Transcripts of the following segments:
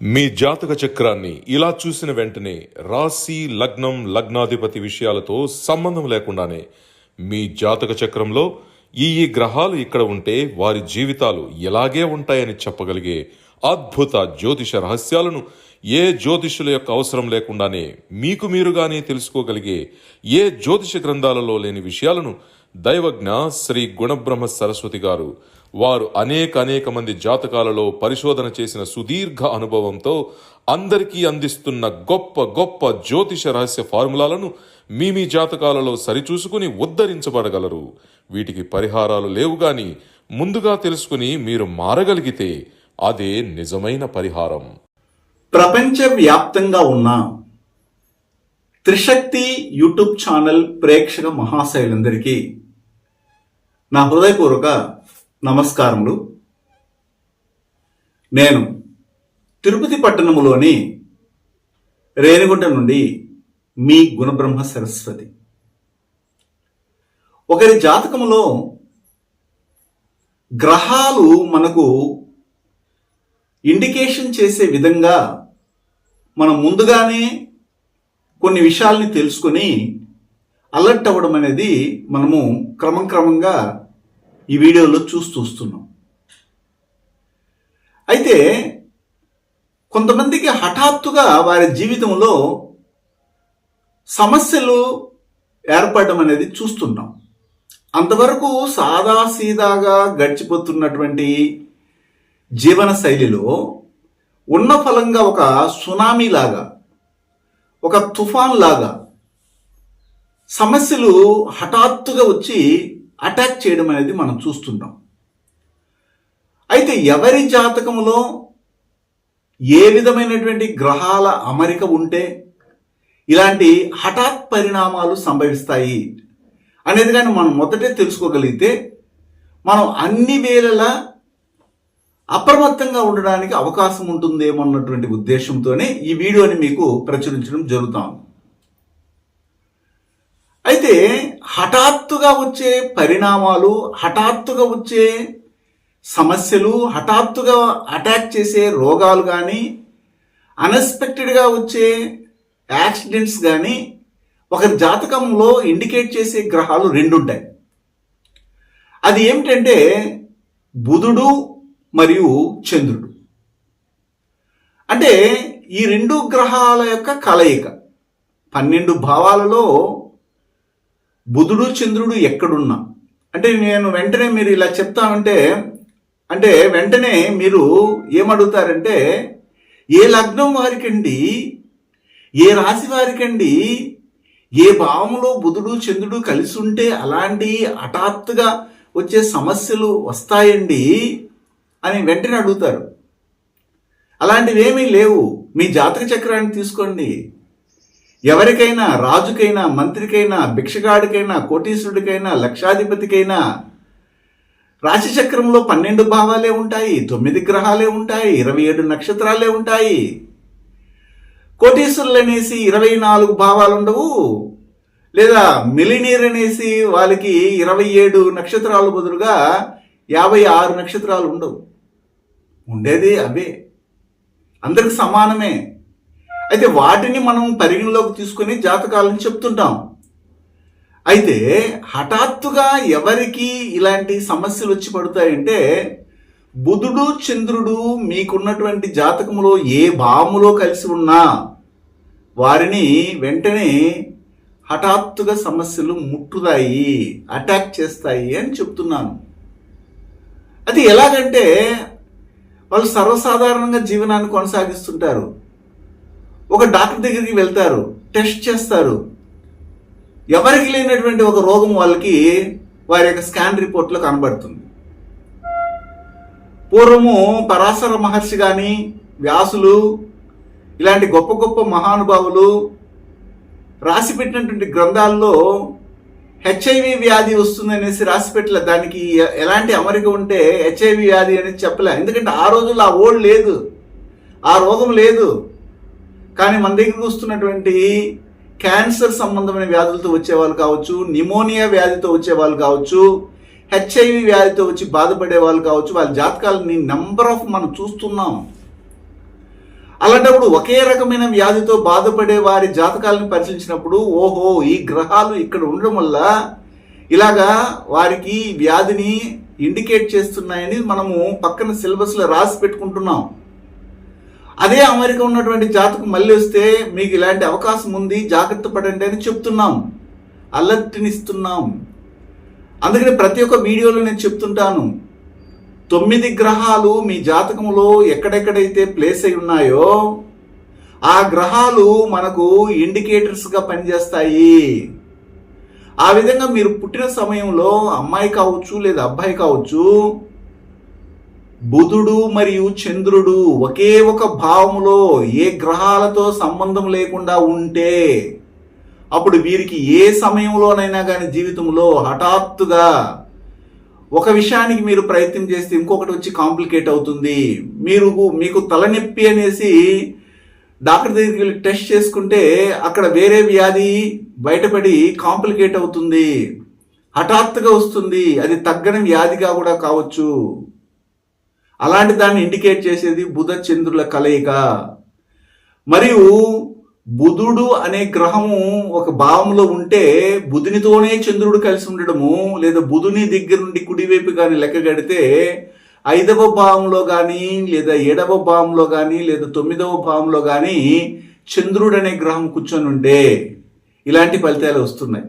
మీ జాతక చక్రాన్ని ఇలా చూసిన వెంటనే రాశి లగ్నం లగ్నాధిపతి విషయాలతో సంబంధం లేకుండానే మీ జాతక చక్రంలో ఈ ఈ గ్రహాలు ఇక్కడ ఉంటే వారి జీవితాలు ఇలాగే ఉంటాయని చెప్పగలిగే అద్భుత జ్యోతిష రహస్యాలను ఏ జ్యోతిషుల యొక్క అవసరం లేకుండానే మీకు మీరుగానే తెలుసుకోగలిగే ఏ జ్యోతిష గ్రంథాలలో లేని విషయాలను దైవజ్ఞ శ్రీ గుణబ్రహ్మ సరస్వతి గారు వారు అనేక అనేక మంది జాతకాలలో పరిశోధన చేసిన సుదీర్ఘ అనుభవంతో అందరికీ అందిస్తున్న గొప్ప గొప్ప జ్యోతిష రహస్య ఫార్ములాలను మీ మీ జాతకాలలో సరిచూసుకుని ఉద్ధరించబడగలరు. వీటికి పరిహారాలు లేవు గాని ముందుగా తెలుసుకుని మీరు మారగలిగితే అదే నిజమైన పరిహారం. ప్రపంచవ్యాప్తంగా ఉన్న త్రిశక్తి యూట్యూబ్ ఛానల్ ప్రేక్షక మహాశైలందరికీ నా హృదయపూర్వక నమస్కారములు. నేను తిరుపతి పట్టణములోని రేణిగుంట నుండి మీ గుణబ్రహ్మ సరస్వతి. ఒకరి జాతకములో గ్రహాలు మనకు ఇండికేషన్ చేసే విధంగా మనం ముందుగానే కొన్ని విషయాల్ని తెలుసుకొని అలర్ట్ అవ్వడం అనేది మనము క్రమం క్రమంగా ఈ వీడియోలో చూస్తూ వస్తున్నాం. అయితే కొంతమందికి హఠాత్తుగా వారి జీవితంలో సమస్యలు ఏర్పడడం అనేది చూస్తున్నాం. అంతవరకు సాదాసీదాగా గడిచిపోతున్నటువంటి జీవన శైలిలో ఉన్న ఫలంగా ఒక సునామీ లాగా ఒక తుఫాన్ లాగా సమస్యలు హఠాత్తుగా వచ్చి అటాక్ చేయడం అనేది మనం చూస్తున్నాం అయితే ఎవరి జాతకంలో ఏ విధమైనటువంటి గ్రహాల అమరిక ఉంటే ఇలాంటి హఠాత్ పరిణామాలు సంభవిస్తాయి అనేది కానీ మనం మొదటే తెలుసుకోగలిగితే మనం అన్ని వేళలా అప్రమత్తంగా ఉండడానికి అవకాశం ఉంటుందేమో అన్నటువంటి ఉద్దేశంతోనే ఈ వీడియోని మీకు ప్రచురించడం జరుగుతాం అయితే హఠాత్తుగా వచ్చే పరిణామాలు హఠాత్తుగా వచ్చే సమస్యలు హఠాత్తుగా అటాక్ చేసే రోగాలు కానీ అన్ఎక్స్పెక్టెడ్గా వచ్చే యాక్సిడెంట్స్ కానీ ఒక జాతకంలో ఇండికేట్ చేసే గ్రహాలు రెండు ఉంటాయి అది ఏమిటంటే బుధుడు మరియు చంద్రుడు. అంటే ఈ రెండు గ్రహాల యొక్క కలయిక పన్నెండు భావాలలో బుధుడు చంద్రుడు ఎక్కడున్నా? అంటే నేను వెంటనే మీరు ఇలా చెప్తానంటే అంటే వెంటనే మీరు ఏమడుగుతారంటే ఏ లగ్నం వారికండి ఏ రాశి వారికండి ఏ భావంలో బుధుడు చంద్రుడు కలిసి ఉంటే అలాంటి హఠాత్తుగా వచ్చే సమస్యలు వస్తాయండి అని వెంటనే అడుగుతారు. అలాంటివి ఏమీ లేవు. మీ జాతక చక్రాన్ని తీసుకోండి. ఎవరికైనా రాజుకైనా మంత్రికైనా భిక్షగాడికైనా కోటీశ్వరుడికైనా లక్షాధిపతికైనా రాశిచక్రంలో పన్నెండు భావాలే ఉంటాయి తొమ్మిది గ్రహాలే ఉంటాయి ఇరవై ఏడు నక్షత్రాలే ఉంటాయి. కోటీశ్వరులు అనేసి ఇరవై నాలుగు భావాలు ఉండవు లేదా మిలినీర్ అనేసి వాళ్ళకి ఇరవై ఏడు నక్షత్రాలు బదులుగా యాభై ఆరు నక్షత్రాలు ఉండవు. ఉండేది అవే. అందరికి సమానమే. అయితే వాటిని మనం పరిగణలోకి తీసుకొని జాతకాలను చెప్తుంటాం. అయితే హఠాత్తుగా ఎవరికి ఇలాంటి సమస్యలు వచ్చి పడతాయంటే బుధుడు చంద్రుడు మీకున్నటువంటి జాతకములో ఏ భావములో కలిసి ఉన్నా వారిని వెంటనే హఠాత్తుగా సమస్యలు ముట్టుతాయి అటాక్ చేస్తాయి అని చెప్తున్నాను. అది ఎలాగంటే వాళ్ళు సర్వసాధారణంగా జీవనాన్ని కొనసాగిస్తుంటారు. ఒక డాక్టర్ దగ్గరికి వెళ్తారు టెస్ట్ చేస్తారు. ఎవరికి లేనటువంటి ఒక రోగం వాళ్ళకి వారి యొక్క స్కాన్ రిపోర్ట్లో కనబడుతుంది. పూర్వము పరాశర మహర్షి కానీ వ్యాసులు ఇలాంటి గొప్ప గొప్ప మహానుభావులు రాసి పెట్టినటువంటి గ్రంథాల్లో హెచ్ఐవి వ్యాధి వస్తుందనేసి రాసి పెట్టలే దానికి ఎలాంటి అమరిక ఉంటే హెచ్ఐవి వ్యాధి అనేది చెప్పలే. ఎందుకంటే ఆ రోజుల్లో ఆ ఓల్డ్ లేదు. ఆ రోగం లేదు. కానీ మన దగ్గరికి వస్తున్నటువంటి క్యాన్సర్ సంబంధమైన వ్యాధులతో వచ్చేవాళ్ళు కావచ్చు నిమోనియా వ్యాధితో వచ్చేవాళ్ళు కావచ్చు హెచ్ఐవి వ్యాధితో వచ్చి బాధపడే వాళ్ళు కావచ్చు వాళ్ళ జాతకాలని నెంబర్ ఆఫ్ మనం చూస్తున్నాం. అలాంటప్పుడు ఒకే రకమైన వ్యాధితో బాధపడే వారి జాతకాలను పరిశీలించినప్పుడు ఓహో ఈ గ్రహాలు ఇక్కడ ఉండడం వల్ల ఇలాగా వారికి వ్యాధిని ఇండికేట్ చేస్తున్నాయని మనము పక్కన సిలబస్లో రాసి పెట్టుకుంటున్నాం. అదే అమెరికా ఉన్నటువంటి జాతకం మళ్ళీ వస్తే మీకు ఇలాంటి అవకాశం ఉంది జాగ్రత్త పడండి అని చెప్తున్నాం. అలర్ట్నిస్తున్నాం. అందుకని ప్రతి ఒక్క వీడియోలో నేను చెప్తుంటాను. తొమ్మిది గ్రహాలు మీ జాతకంలో ఎక్కడెక్కడైతే ప్లేస్ అయి ఉన్నాయో ఆ గ్రహాలు మనకు ఇండికేటర్స్గా పనిచేస్తాయి. ఆ విధంగా మీరు పుట్టిన సమయంలో అమ్మాయి కావచ్చు లేదా అబ్బాయి కావచ్చు బుధుడు మరియు చంద్రుడు ఒకే ఒక భావములో ఏ గ్రహాలతో సంబంధం లేకుండా ఉంటే అప్పుడు వీరికి ఏ సమయంలోనైనా కానీ జీవితంలో హఠాత్తుగా ఒక విషయానికి మీరు ప్రయత్నం చేస్తే ఇంకొకటి వచ్చి కాంప్లికేట్ అవుతుంది. మీరు మీకు తలనొప్పి అనేసి డాక్టర్ దగ్గరికి వెళ్ళి టెస్ట్ చేసుకుంటే అక్కడ వేరే వ్యాధి బయటపడి కాంప్లికేట్ అవుతుంది. హఠాత్తుగా వస్తుంది. అది తగ్గని వ్యాధిగా కూడా కావచ్చు. అలాంటి దాన్ని ఇండికేట్ చేసేది బుధ చంద్రుల కలయిక. మరియు బుధుడు అనే గ్రహము ఒక భావంలో ఉంటే బుధునితోనే చంద్రుడు కలిసి ఉండడము లేదా బుధుని దగ్గర నుండి కుడివైపు కానీ లెక్క గడితే ఐదవ భావంలో కానీ లేదా ఏడవ భావంలో కానీ లేదా తొమ్మిదవ భావంలో కానీ చంద్రుడు అనే గ్రహం కూర్చొని ఉండే ఇలాంటి ఫలితాలు వస్తున్నాయి.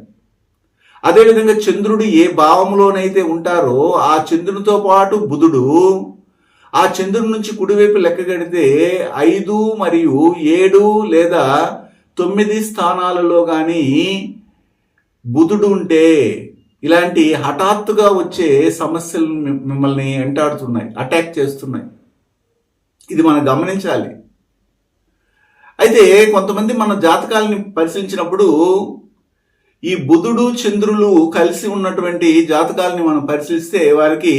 అదేవిధంగా చంద్రుడు ఏ భావంలోనైతే ఉంటారో ఆ చంద్రునితో పాటు బుధుడు ఆ చంద్రుడి నుంచి కుడివైపు లెక్కగడితే ఐదు మరియు ఏడు లేదా తొమ్మిది స్థానాలలో కానీ బుధుడు ఉంటే ఇలాంటి హఠాత్తుగా వచ్చే సమస్యలు మిమ్మల్ని వెంటాడుతున్నాయి అటాక్ చేస్తున్నాయి. ఇది మనం గమనించాలి. అయితే కొంతమంది మన జాతకాలని పరిశీలించినప్పుడు ఈ బుధుడు చంద్రులు కలిసి ఉన్నటువంటి జాతకాలని మనం పరిశీలిస్తే వారికి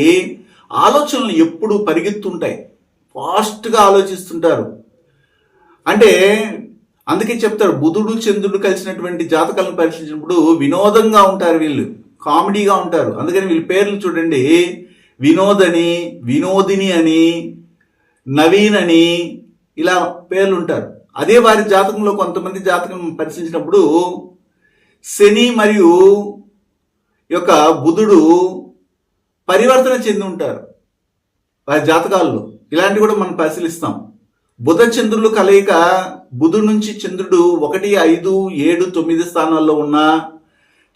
ఆలోచనలు ఎప్పుడు పరిగెత్తుంటాయి. ఫాస్ట్గా ఆలోచిస్తుంటారు. అంటే అందుకే చెప్తారు బుధుడు చంద్రుడు కలిసినటువంటి జాతకాలను పరిశీలించినప్పుడు వినోదంగా ఉంటారు వీళ్ళు. కామెడీగా ఉంటారు. అందుకని వీళ్ళ పేర్లు చూడండి. వినోదని వినోదిని అని నవీన్ అని ఇలా పేర్లు ఉంటారు అదే వారి జాతకంలో కొంతమంది జాతకం పరిశీలించినప్పుడు శని మరియు యొక్క బుధుడు పరివర్తన చెంది ఉంటారు. వారి జాతకాల్లో. ఇలాంటివి కూడా మనం పరిశీలిస్తాం. బుధ చంద్రులు కలయిక బుధుడు నుంచి చంద్రుడు ఒకటి ఐదు ఏడు తొమ్మిది స్థానాల్లో ఉన్న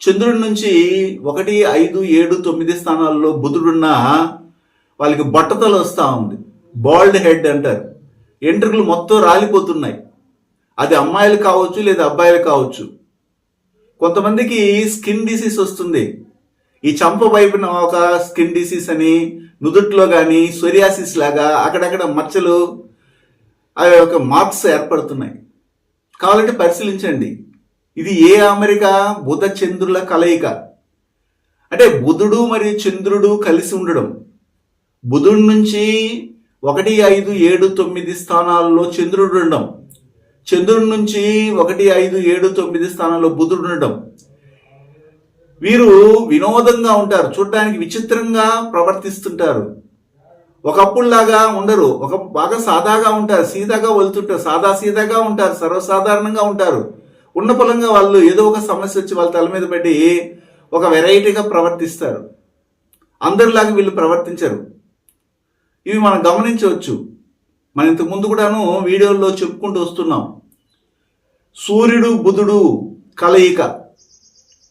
చంద్రుడి నుంచి ఒకటి ఐదు ఏడు తొమ్మిది స్థానాల్లో బుధుడున్న వాళ్ళకి బట్టతలు వస్తూ ఉంది. బాల్డ్ హెడ్ అంటారు. ఎంట్రుకలు మొత్తం రాలిపోతున్నాయి. అది అమ్మాయిలు కావచ్చు లేదా అబ్బాయిలు కావచ్చు. కొంతమందికి స్కిన్ డిసీజ్ వస్తుంది. ఈ చంప వైపున ఒక స్కిన్ డిసీజ్ అని నుదుట్లో కానీ సొరియాసిస్ లాగా అక్కడక్కడ మచ్చలు అవి ఒక మార్క్స్ ఏర్పడుతున్నాయి. కావాలంటే పరిశీలించండి. ఇది ఏ అమెరికా బుధ చంద్రుల కలయిక? అంటే బుధుడు మరియు చంద్రుడు కలిసి ఉండడం. బుధుడి నుంచి ఒకటి ఐదు ఏడు తొమ్మిది స్థానాల్లో చంద్రుడు ఉండడం. చంద్రుడి నుంచి ఒకటి ఐదు ఏడు తొమ్మిది స్థానాల్లో బుధుడు ఉండడం. వీరు వినోదంగా ఉంటారు చూడడానికి విచిత్రంగా ప్రవర్తిస్తుంటారు. ఒకప్పుడులాగా ఉండరు. ఒక బాగా సాదాగా ఉంటారు సీదాగా వెళ్తుంటారు సాదా సీదాగా ఉంటారు సర్వసాధారణంగా ఉంటారు. ఉన్న పొలంగా వాళ్ళు ఏదో ఒక సమస్య వచ్చి వాళ్ళ తల మీద పెట్టి ఒక వెరైటీగా ప్రవర్తిస్తారు. అందరిలాగా వీళ్ళు ప్రవర్తించరు. ఇవి మనం గమనించవచ్చు. మనం ఇంతకు ముందు కూడాను వీడియోల్లో చెప్పుకుంటూ వస్తున్నాం. సూర్యుడు బుధుడు కలయిక.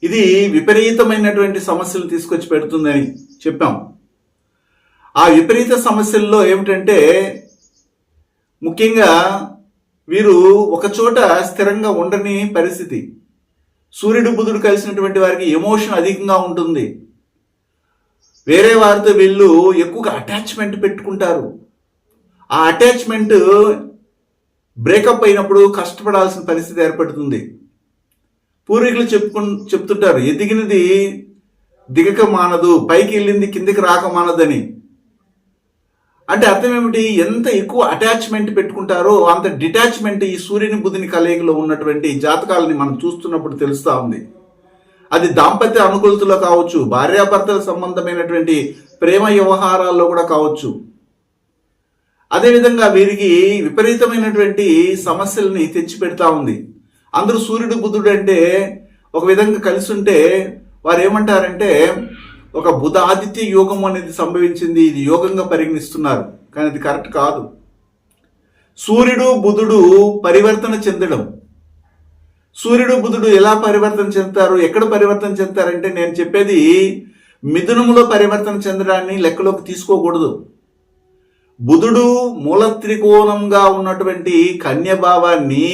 ఇది విపరీతమైనటువంటి సమస్యలు తీసుకొచ్చి పెడుతుందని చెప్పాం. ఆ విపరీత సమస్యల్లో ఏమిటంటే ముఖ్యంగా వీరు ఒక చోట స్థిరంగా ఉండని పరిస్థితి. సూర్యుడు బుధుడు కలిసినటువంటి వారికి ఎమోషన్ అధికంగా ఉంటుంది. వేరే వారితో వీళ్ళు ఎక్కువగా అటాచ్మెంట్ పెట్టుకుంటారు. ఆ అటాచ్మెంట్ బ్రేకప్ అయినప్పుడు కష్టపడాల్సిన పరిస్థితి ఏర్పడుతుంది. పూర్వీకులు చెప్పుకు చెప్తుంటారు ఎదిగినది దిగక మానదు పైకి వెళ్ళింది కిందికి రాక మానదని. అంటే అర్థం ఏమిటి? ఎంత ఎక్కువ అటాచ్మెంట్ పెట్టుకుంటారో అంత డిటాచ్మెంట్ ఈ సూర్యుని బుధుని కలయికలో ఉన్నటువంటి జాతకాలని మనం చూస్తున్నప్పుడు తెలుస్తూ ఉంది. అది దాంపత్య అనుకూలతలో కావచ్చు భార్యాభర్తల సంబంధమైనటువంటి ప్రేమ వ్యవహారాల్లో కూడా కావచ్చు. అదేవిధంగా వీరికి విపరీతమైనటువంటి సమస్యల్ని తెచ్చి పెడతా ఉంది. అందరూ సూర్యుడు బుధుడు అంటే ఒక విధంగా కలిసి ఉంటే వారు ఏమంటారంటే ఒక బుధ ఆదిత్య యోగం అనేది సంభవించింది ఇది యోగంగా పరిగణిస్తున్నారు. కానీ అది కరెక్ట్ కాదు. సూర్యుడు బుధుడు పరివర్తన చెందడం. సూర్యుడు బుధుడు ఎలా పరివర్తన చెందుతారు ఎక్కడ పరివర్తన చెందుతారంటే నేను చెప్పేది మిథునములో పరివర్తన చెందడాన్ని లెక్కలోకి తీసుకోకూడదు. బుధుడు మూల త్రికోణంగా ఉన్నటువంటి కన్యభావాన్ని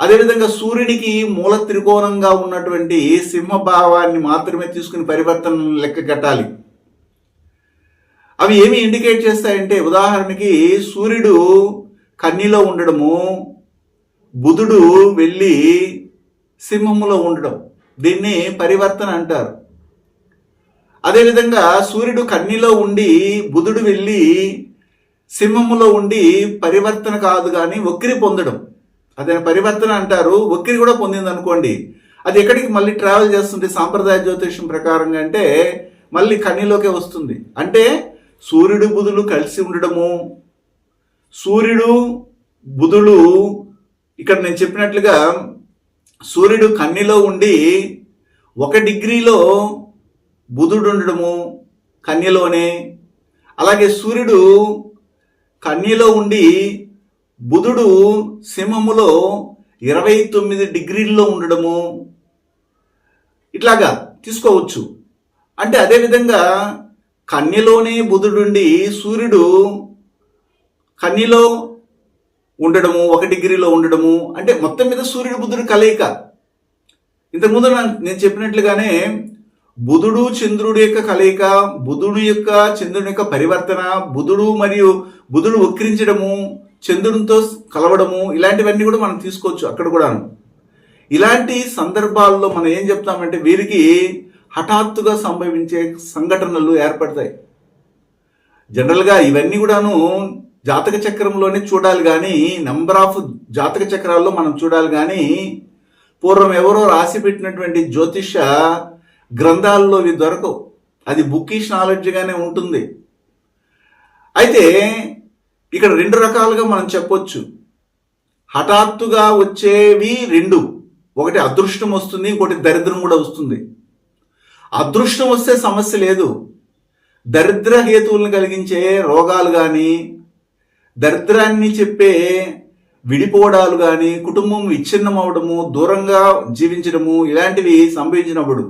అదేవిధంగా సూర్యునికి మూల త్రికోణంగా ఉన్నటువంటి సింహభావాన్ని మాత్రమే తీసుకుని పరివర్తన లెక్క కట్టాలి. అవి ఏమి ఇండికేట్ చేస్తాయంటే ఉదాహరణకి సూర్యుడు కన్నీలో ఉండడము బుధుడు వెళ్ళి సింహములో ఉండడం దీన్ని పరివర్తన అంటారు. అదేవిధంగా సూర్యుడు కన్నీలో ఉండి బుధుడు వెళ్ళి సింహములో ఉండి పరివర్తన కాదు కానీ ఒక్కిరి పొందడం. అదే పరివర్తన అంటారు. ఒక్కిరి కూడా పొందింది అనుకోండి అది ఎక్కడికి మళ్ళీ ట్రావెల్ చేస్తుంది సాంప్రదాయ జ్యోతిషం ప్రకారంగా అంటే మళ్ళీ కన్నీలోకే వస్తుంది. అంటే సూర్యుడు బుధులు కలిసి ఉండడము సూర్యుడు బుధుడు ఇక్కడ నేను చెప్పినట్లుగా సూర్యుడు కన్నీలో ఉండి ఒక డిగ్రీలో బుధుడు ఉండడము కన్యలోనే. అలాగే సూర్యుడు కన్యలో ఉండి బుధుడు సింహములో ఇరవై తొమ్మిది డిగ్రీల్లో ఉండడము. ఇట్లాగా తీసుకోవచ్చు. అంటే అదేవిధంగా కన్యలోనే బుధుడుండి సూర్యుడు కన్యలో ఉండడము ఒక డిగ్రీలో ఉండడము. అంటే మొత్తం మీద సూర్యుడు బుధుడు కలయిక. ఇంతకుముందు నేను చెప్పినట్లుగానే బుధుడు చంద్రుడి యొక్క కలయిక బుధుడు యొక్క చంద్రుని యొక్క పరివర్తన బుధుడు మరియు బుధుడు వక్రించడము చంద్రునితో కలవడము ఇలాంటివన్నీ కూడా మనం తీసుకోవచ్చు అక్కడ కూడాను. ఇలాంటి సందర్భాల్లో మనం ఏం చెప్తామంటే వీరికి హఠాత్తుగా సంభవించే సంఘటనలు ఏర్పడతాయి. జనరల్గా ఇవన్నీ కూడాను జాతక చక్రంలోనే చూడాలి కానీ నెంబర్ ఆఫ్ జాతక చక్రాల్లో మనం చూడాలి కానీ పూర్వం ఎవరో రాసి పెట్టినటువంటి జ్యోతిష గ్రంథాల్లో ఇవి దొరకవు. అది బుక్కిష్ నాలెడ్జ్గానే ఉంటుంది. అయితే ఇక్కడ రెండు రకాలుగా మనం చెప్పొచ్చు. హఠాత్తుగా వచ్చేవి రెండు. ఒకటి అదృష్టం వస్తుంది ఇంకోటి దరిద్రం కూడా వస్తుంది. అదృష్టం వస్తే సమస్య లేదు. దరిద్ర హేతువులను కలిగించే రోగాలు కానీ దరిద్రాన్ని చెప్పే విడిపోవడాలు కానీ కుటుంబం విచ్ఛిన్నం అవడము దూరంగా జీవించడము ఇలాంటివి సంభవించినప్పుడు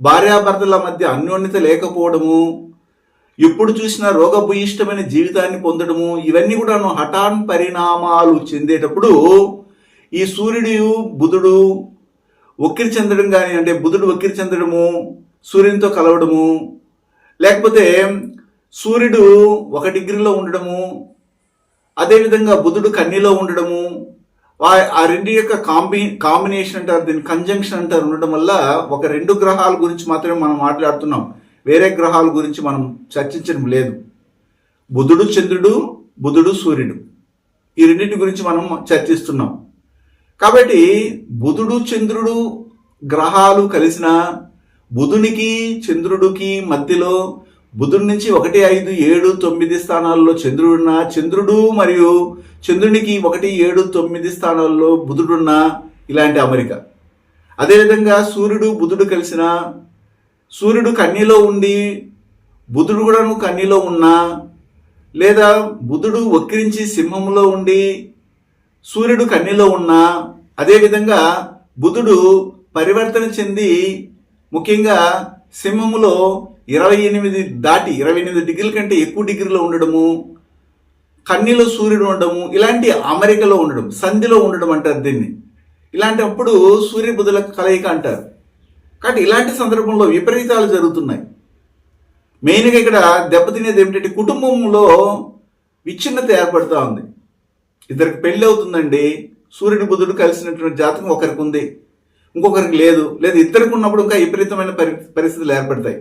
భార్యాభర్తల మధ్య అన్యోన్యత లేకపోవడము ఎప్పుడు చూసినా రోగభూయిష్టమైన జీవితాన్ని పొందడము ఇవన్నీ కూడా హఠాన్ పరిణామాలు చెందేటప్పుడు ఈ సూర్యుడు బుధుడు ఒక్కిరి చెందడం కానీ అంటే బుధుడు ఒక్కిరి చెందడము సూర్యునితో కలవడము లేకపోతే సూర్యుడు ఒక డిగ్రీలో ఉండడము అదేవిధంగా బుధుడు కన్నీలో ఉండడము ఆ- ఆ రెండు యొక్క కాంబి కాంబినేషన్ అంటారు దీన్ని కంజంక్షన్ అంటారు ఉండడం వల్ల ఒక రెండు గ్రహాల గురించి మాత్రమే మనం మాట్లాడుతున్నాం. వేరే గ్రహాల గురించి మనం చర్చించడం లేదు. బుధుడు చంద్రుడు బుధుడు సూర్యుడు. ఈ రెండింటి గురించి మనం చర్చిస్తున్నాం. కాబట్టి బుధుడు చంద్రుడు గ్రహాలు కలిసిన బుధునికి చంద్రుడికి మధ్యలో బుధుడి నుంచి ఒకటి ఐదు ఏడు తొమ్మిది స్థానాల్లో చంద్రుడున్న చంద్రుడు మరియు చంద్రునికి ఒకటి ఏడు తొమ్మిది స్థానాల్లో బుధుడున్న ఇలాంటి అమరిక. అదేవిధంగా సూర్యుడు బుధుడు కలిసిన సూర్యుడు కన్యలో ఉండి బుధుడు కూడాను కన్యలో ఉన్నా లేదా బుధుడు వక్రించి సింహంలో ఉండి సూర్యుడు కన్యలో ఉన్నా అదేవిధంగా బుధుడు పరివర్తన చెంది ముఖ్యంగా సింహములో ఇరవై ఎనిమిది దాటి ఇరవై ఎనిమిది డిగ్రీల కంటే ఎక్కువ డిగ్రీలో ఉండడము కన్నీలో సూర్యుడు ఉండడము ఇలాంటి అమెరికలో ఉండడం సంధిలో ఉండడం అంటారు దీన్ని. ఇలాంటప్పుడు సూర్యబుధుల కలయిక అంటారు. కాబట్టి ఇలాంటి సందర్భంలో విపరీతాలు జరుగుతున్నాయి. మెయిన్గా ఇక్కడ దెబ్బతినేది ఏమిటంటే కుటుంబంలో విచ్ఛిన్నత ఏర్పడుతూ ఉంది. ఇద్దరికి పెళ్ళి అవుతుందండి. సూర్యుడు బుధుడు కలిసినటువంటి జాతకం ఒకరికి ఉంది ఇంకొకరికి లేదు. లేదా ఇద్దరికి ఉన్నప్పుడు ఇంకా విపరీతమైన పరిస్థితులు ఏర్పడతాయి.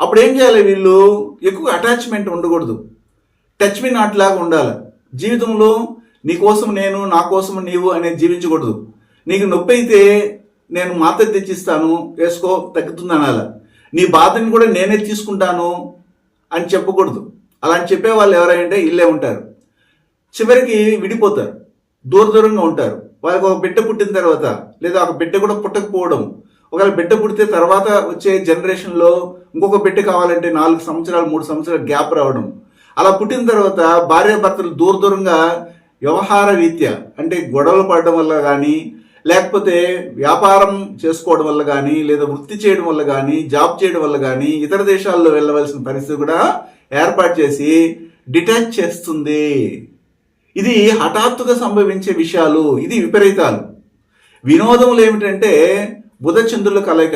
అప్పుడు ఏం చేయాలి వీళ్ళు? ఎక్కువ అటాచ్మెంట్ ఉండకూడదు. టచ్ మీ నాట్ లాగా ఉండాలి. జీవితంలో నీ కోసం నేను నా కోసం నీవు అనేది జీవించకూడదు. నీకు నొప్పి అయితే నేను మాత తెచ్చిస్తాను వేసుకో తగ్గుతుంది అనాల నీ బాధని కూడా నేనే తీసుకుంటాను అని చెప్పకూడదు. అలా అని చెప్పే వాళ్ళు ఎవరైంటే ఇల్లే ఉంటారు. చివరికి విడిపోతారు. దూర దూరంగా ఉంటారు. వాళ్ళకి ఒక బిడ్డ పుట్టిన తర్వాత లేదా ఒక బిడ్డ కూడా పుట్టకపోవడం ఒకవేళ బిడ్డ పుడితే తర్వాత వచ్చే జనరేషన్లో ఇంకొక బిడ్డ కావాలంటే నాలుగు సంవత్సరాలు మూడు సంవత్సరాలు గ్యాప్ రావడం. అలా పుట్టిన తర్వాత భార్యాభర్తలు దూర దూరంగా వ్యవహార రీత్యా అంటే గొడవలు పడడం వల్ల కానీ లేకపోతే వ్యాపారం చేసుకోవడం వల్ల కానీ లేదా వృత్తి చేయడం వల్ల కానీ జాబ్ చేయడం వల్ల కానీ ఇతర దేశాల్లో వెళ్ళవలసిన పరిస్థితి కూడా ఏర్పాటు చేసి డిటాచ్ చేస్తుంది. ఇది హఠాత్తుగా సంభవించే విషయాలు ఇది విపరీతాలు. వినోదములు ఏమిటంటే బుధ చంద్రుల కలయిక.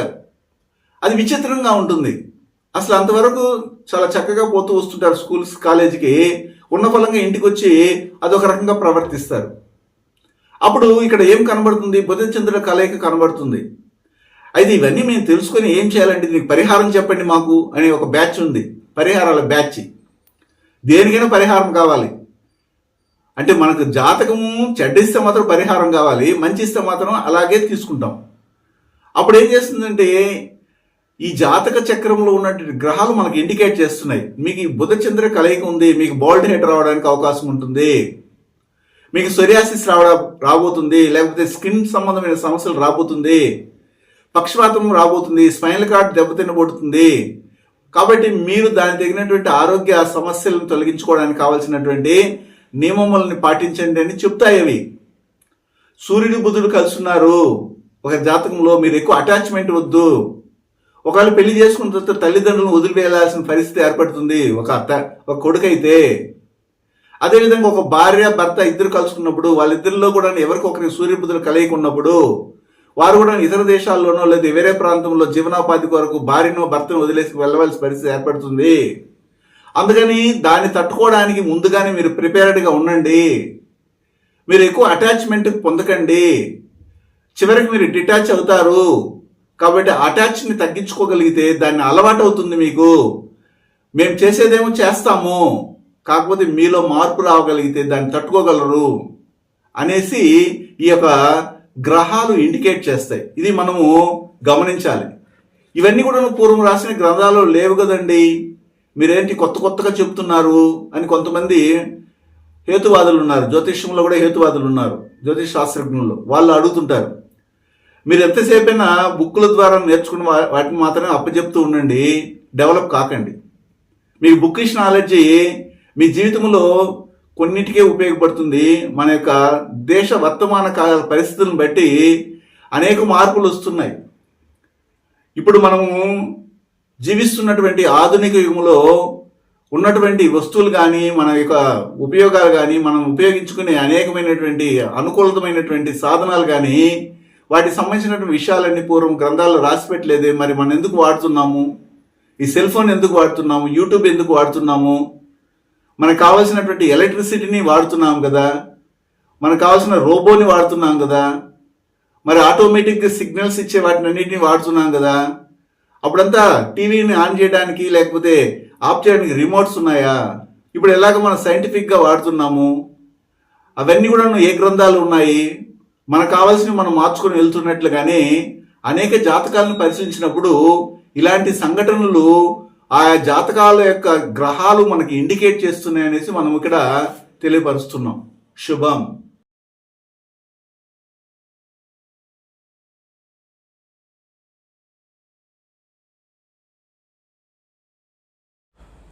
అది విచిత్రంగా ఉంటుంది. అసలు అంతవరకు చాలా చక్కగా పోతూ వస్తుంటారు స్కూల్స్ కాలేజీకి. ఉన్న ఫలంగా ఇంటికి వచ్చి అదొక రకంగా ప్రవర్తిస్తారు. అప్పుడు ఇక్కడ ఏం కనబడుతుంది? బుధచంద్రుల కలయిక కనబడుతుంది. అయితే ఇవన్నీ మేము తెలుసుకొని ఏం చేయాలంటే దీనికి పరిహారం చెప్పండి మాకు అనే ఒక బ్యాచ్ ఉంది. పరిహారాల బ్యాచ్. దేనికైనా పరిహారం కావాలి. అంటే మనకు జాతకము చెడ్డిస్తే మాత్రం పరిహారం కావాలి మంచి ఇస్తే మాత్రం అలాగే తీసుకుంటాం. అప్పుడు ఏం చేస్తుందంటే ఈ జాతక చక్రంలో ఉన్నటువంటి గ్రహాలు మనకు ఇండికేట్ చేస్తున్నాయి. మీకు ఈ బుధ చంద్ర కలయిక ఉంది మీకు బాల్డ్ హెడ్ రావడానికి అవకాశం ఉంటుంది. మీకు సొరియాసిస్ రావడ రాబోతుంది లేకపోతే స్కిన్ సంబంధమైన సమస్యలు రాబోతుంది పక్షపాతం రాబోతుంది స్పైనల్ కార్డ్ దెబ్బతినబడుతుంది కాబట్టి మీరు దానికి తగినటువంటి ఆరోగ్య సమస్యలను తొలగించుకోవడానికి కావాల్సినటువంటి నియమములను పాటించండి అని చెప్తాయి అవి. సూర్యుడు బుధుడు కలుసున్నారు. ఒక జాతకంలో మీరు ఎక్కువ అటాచ్మెంట్ వద్దు. ఒకవేళ పెళ్ళి చేసుకున్న తర్వాత తల్లిదండ్రులను వదిలివేయాల్సిన పరిస్థితి ఏర్పడుతుంది. ఒక అత్త ఒక కొడుకైతే అదేవిధంగా ఒక భార్య భర్త ఇద్దరు కలుసుకున్నప్పుడు వాళ్ళిద్దరిలో కూడా ఎవరికొకరి సూర్యబుద్ధులు కలయికున్నప్పుడు వారు కూడా ఇతర దేశాల్లోనో లేదా వేరే ప్రాంతంలో జీవనోపాధి కొరకు భార్యను భర్తను వదిలేసి వెళ్ళవలసిన పరిస్థితి ఏర్పడుతుంది. అందుకని దాన్ని తట్టుకోవడానికి ముందుగానే మీరు ప్రిపేర్డ్గా ఉండండి. మీరు ఎక్కువ అటాచ్మెంట్ పొందకండి. చివరికి మీరు డిటాచ్ అవుతారు. కాబట్టి అటాచ్ని తగ్గించుకోగలిగితే దాన్ని అలవాటు అవుతుంది మీకు. మేము చేసేదేమో చేస్తాము. కాకపోతే మీలో మార్పు రావగలిగితే దాన్ని తట్టుకోగలరు అనేసి ఈ యొక్క గ్రహాలు ఇండికేట్ చేస్తాయి. ఇది మనము గమనించాలి. ఇవన్నీ కూడా పూర్వం రాసిన గ్రంథాలు లేవు కదండి. మీరేంటి కొత్త కొత్తగా చెప్తున్నారు అని కొంతమంది హేతువాదులు ఉన్నారు. జ్యోతిష్యంలో కూడా హేతువాదులు ఉన్నారు. జ్యోతిష్ శాస్త్రజ్ఞులు వాళ్ళు అడుగుతుంటారు. మీరు ఎంతసేపైనా బుక్కుల ద్వారా నేర్చుకున్న వాటిని మాత్రమే అప్పచెప్తూ ఉండండి. డెవలప్ కాకండి. మీకు బుక్కిష్ నాలెడ్జ్ మీ జీవితంలో కొన్నిటికే ఉపయోగపడుతుంది మన యొక్క దేశ వర్తమాన కాల పరిస్థితులను బట్టి అనేక మార్పులు వస్తున్నాయి. ఇప్పుడు మనము జీవిస్తున్నటువంటి ఆధునిక యుగంలో ఉన్నటువంటి వస్తువులు కానీ మన యొక్క ఉపయోగాలు కానీ మనం ఉపయోగించుకునే అనేకమైనటువంటి అనుకూలతమైనటువంటి సాధనాలు కానీ వాటికి సంబంధించినటువంటి విషయాలన్నీ పూర్వం గ్రంథాల్లో రాసి పెట్టలేదే మరి మనం ఎందుకు వాడుతున్నాము? ఈ సెల్ ఫోన్ ఎందుకు వాడుతున్నాము? యూట్యూబ్ ఎందుకు వాడుతున్నాము? మనకు కావాల్సినటువంటి ఎలక్ట్రిసిటీని వాడుతున్నాం కదా. మనకు కావాల్సిన రోబోని వాడుతున్నాం కదా. మరి ఆటోమేటిక్ సిగ్నల్స్ ఇచ్చే వాటిని అన్నింటినీ వాడుతున్నాం కదా. అప్పుడంతా టీవీని ఆన్ చేయడానికి లేకపోతే ఆఫ్ చేయడానికి రిమోట్స్ ఉన్నాయా? ఇప్పుడు ఎలాగ మనం సైంటిఫిక్గా వాడుతున్నాము? అవన్నీ కూడా ఏ గ్రంథాలు ఉన్నాయి? మనకు కావాల్సినవి మనం మార్చుకొని వెళ్తున్నట్లుగానే అనేక జాతకాలను పరిశీలించినప్పుడు ఇలాంటి సంఘటనలు ఆయా జాతకాల యొక్క గ్రహాలు మనకి ఇండికేట్ చేస్తున్నాయి అనేసి మనం ఇక్కడ తెలియపరుస్తున్నాం. శుభం.